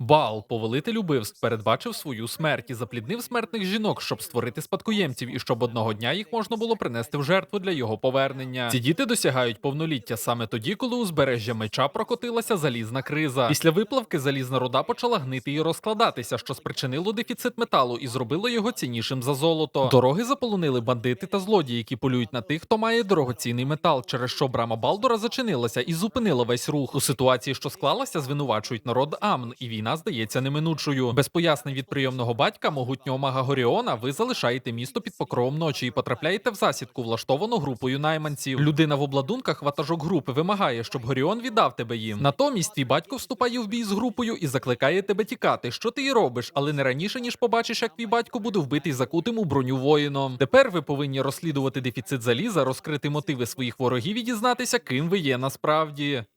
Баал, повелитель убивств, передбачив свою смерть і запліднив смертних жінок, щоб створити спадкоємців і щоб одного дня їх можна було принести в жертву для його повернення. Ці діти досягають повноліття саме тоді, коли узбережжя меча прокотилася залізна криза. Після виплавки залізна руда почала гнити і розкладатися, що спричинило дефіцит металу і зробило його ціннішим за золото. Дороги заполонили бандити та злодії, які полюють на тих, хто має дорогоцінний метал, через що брама Балдора зачинилася і зупинила весь рух. У ситуації, що склалася, звинувачують народ Амн, і війна здається неминучою. Без пояснень від прийомного батька могутнього мага Горіона ви залишаєте місто під покровом ночі і потрапляєте в засідку, влаштовану групою найманців. Людина в обладунках ватажок групи вимагає, щоб Горіон віддав тебе їм. Натомість твій батько вступає в бій з групою і закликає тебе тікати. Що ти і робиш, але не раніше ніж побачиш, як твій батько буде вбитий закутим у броню воїном. Тепер ви повинні розслідувати дефіцит заліза, розкрити мотиви своїх ворогів і дізнатися, ким ви є насправді.